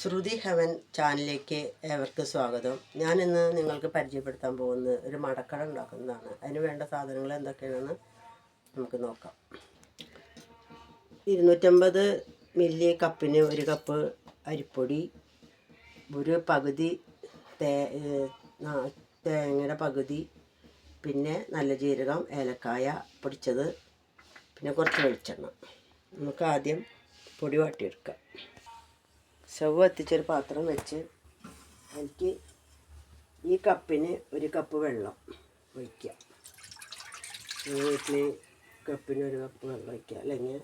ശ്രുതി heaven ചാനലിലേക്ക് ഏവർക്ക് സ്വാഗതം. ഞാൻ ഇന്ന് നിങ്ങൾക്ക് പരിചയപ്പെടുത്താൻ പോകുന്നത് ഒരു മടക്കട ഉണ്ടാക്കുന്നതാണ്. അതിന് വേണ്ട സാധനങ്ങൾ എന്തൊക്കെയാണെന്ന് നമുക്ക് നോക്കാം. ഇരുന്നൂറ്റമ്പത് മില്ലി കപ്പിന് ഒരു കപ്പ് അരിപ്പൊടി ഒരു പകുതി തേ തേങ്ങയുടെ പകുതി പിന്നെ നല്ല ജീരകം ഏലക്കായ പൊടിച്ചത് പിന്നെ കുറച്ച് വെളിച്ചെണ്ണ. നമുക്ക് ആദ്യം പൊടി വാട്ടിയെടുക്കാം. സ്റ്റവ് കത്തിച്ചൊരു പാത്രം വെച്ച് എനിക്ക് ഈ കപ്പിന് ഒരു കപ്പ് വെള്ളം ഒഴിക്കാം വീട്ടിൽ കപ്പിന് ഒരു കപ്പ് വെള്ളം ഒഴിക്കുക. അല്ലെങ്കിൽ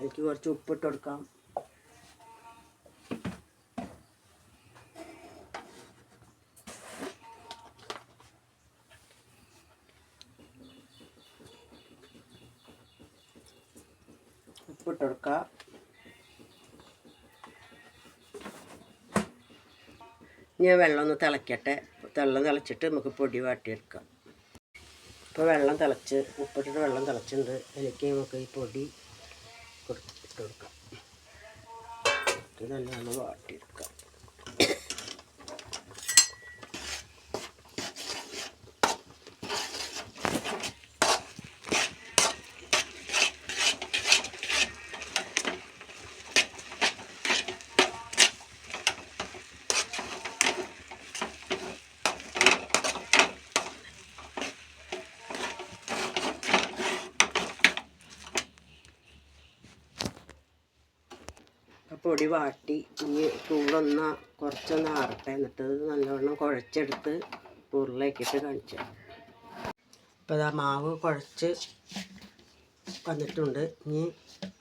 എനിക്ക് കുറച്ച് ഉപ്പിട്ട് കൊടുക്കാം. ഉപ്പിട്ട് ഞാൻ വെള്ളം ഒന്ന് തിളയ്ക്കട്ടെ വെള്ളം തിളച്ചിട്ട് നമുക്ക് പൊടി വാട്ടിയെടുക്കാം. ഇപ്പോൾ വെള്ളം തിളച്ച് ഉപ്പിട്ടിട്ട് വെള്ളം തിളച്ചിട്ടുണ്ട്. അതിലേക്ക് നമുക്ക് ഈ പൊടി കൊടുത്തിട്ട് കൊടുക്കാം. ഇത് നല്ലോണം വാട്ടിയെടുക്കാം. പൊടി വാട്ടി ഈ ചൂടൊന്ന് കുറച്ചൊന്ന് ആറട്ടെ. എന്നിട്ട് നല്ലവണ്ണം കുഴച്ചെടുത്ത് ഉരുളയാക്കിയിട്ട് കാണിച്ചു ഇപ്പോൾ ഇതാ മാവ് കുഴച്ച് വന്നിട്ടുണ്ട്. ഇനി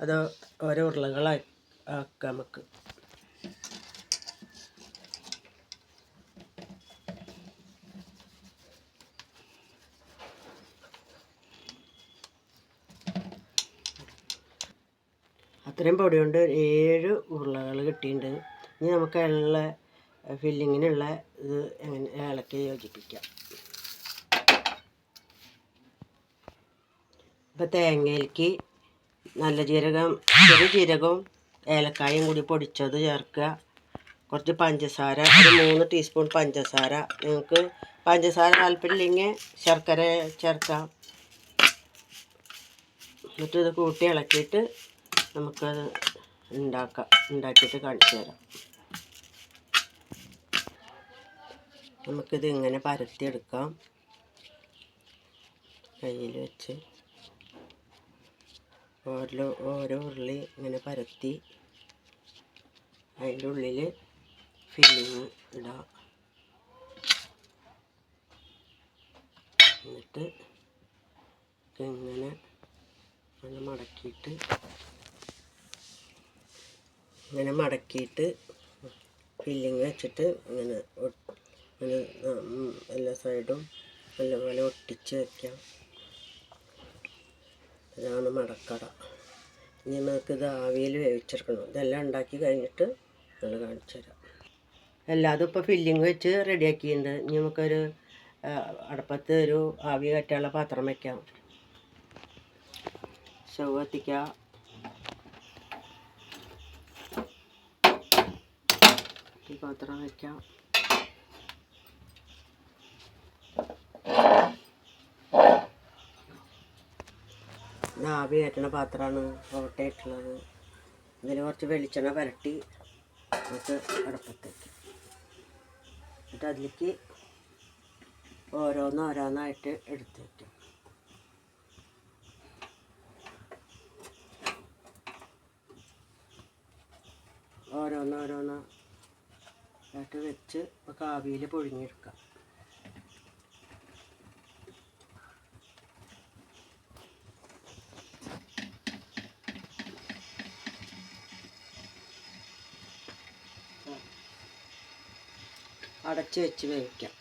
അത് ഓരോ ഉരുളകളാക്കി നമുക്ക്. അത്രയും പൊടി കൊണ്ട് ഏഴ് ഉരുളകൾ കിട്ടിയിട്ടുണ്ട്. ഇനി നമുക്ക് അതിനുള്ള ഫില്ലിങ്ങിനുള്ള ഇത് എങ്ങനെ ഇളക്കി യോജിപ്പിക്കാം. ഇപ്പം തേങ്ങയിലേക്ക് നല്ല ജീരകം ചെറിയ ജീരകവും ഏലക്കായും കൂടി പൊടിച്ചത് ചേർക്കുക. കുറച്ച് പഞ്ചസാര ഒരു മൂന്ന് ടീസ്പൂൺ പഞ്ചസാര. നിങ്ങൾക്ക് പഞ്ചസാര താല്പര്യമില്ലെങ്കിൽ ശർക്കര ചേർക്കാം. എന്നിട്ട് ഇത് കൂട്ടി ഇളക്കിയിട്ട് നമുക്കത് ഉണ്ടാക്കാം. ഉണ്ടാക്കിയിട്ട് കാണിച്ചു തരാം. നമുക്കിത് ഇങ്ങനെ പരത്തിയെടുക്കാം. കയ്യിൽ വെച്ച്. ഓരോ ഓരോ ഉരുളി ഇങ്ങനെ പരത്തി. അതിന്റെ ഉള്ളിൽ ഫില്ലിങ് ഇടാം. എന്നിട്ട് ഇങ്ങനെ അങ്ങനെ മടക്കിയിട്ട് ഇങ്ങനെ മടക്കിയിട്ട് ഫില്ലിങ് വെച്ചിട്ട് ഇങ്ങനെ ഇങ്ങനെ എല്ലാ സൈഡും നല്ലപോലെ ഒട്ടിച്ച് വയ്ക്കാം ഇതാണ് മടക്കട. ഇനി നമുക്കിത് ആവിയിൽ വേവിച്ചെടുക്കണം. ഇതെല്ലാം ഉണ്ടാക്കി കഴിഞ്ഞിട്ട് നമ്മൾ കാണിച്ചു തരാം. എല്ലാതും ഇപ്പോൾ ഫില്ലിങ് വെച്ച് റെഡിയാക്കിയിട്ടുണ്ട് ഇനി നമുക്കൊരു അടുപ്പത്ത് ഒരു ആവി കറ്റാനുള്ള പാത്രം വയ്ക്കാം സ്റ്റവ് കത്തിക്കാം. ഈ പാത്രം വയ്ക്കാം ആവി കയറ്റണ പാത്രമാണ് ഓട്ടയായിട്ടുള്ളത് ഇതിൽ കുറച്ച് വെളിച്ചെണ്ണ പുരട്ടി നമുക്ക് അടുപ്പത്തേക്ക് എന്നിട്ട് അതിലേക്ക് ഓരോന്ന് ഓരോന്നായിട്ട് എടുത്ത് വയ്ക്കും ഓരോന്ന് ഓരോന്ന് ആയിട്ട് വെച്ച് ഇപ്പോൾ ആവിയിൽ പൊഴിഞ്ഞെടുക്കാം അടച്ച് വെച്ച് വേവിക്കാം.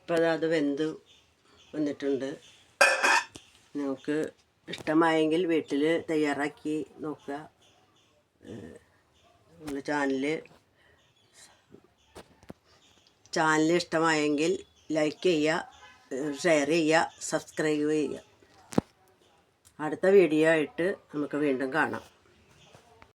ഇപ്പോൾ അത് വെന്ത് വന്നിട്ടുണ്ട്. നിങ്ങൾക്ക് ഇഷ്ടമായെങ്കിൽ വീട്ടിൽ തയ്യാറാക്കി നോക്കുക. നമ്മുടെ ചാനൽ ചാനൽ ഇഷ്ടമായെങ്കിൽ ലൈക്ക് ചെയ്യുക ഷെയർ ചെയ്യുക സബ്സ്ക്രൈബ് ചെയ്യുക. അടുത്ത വീഡിയോ ആയിട്ട് നമുക്ക് വീണ്ടും കാണാം.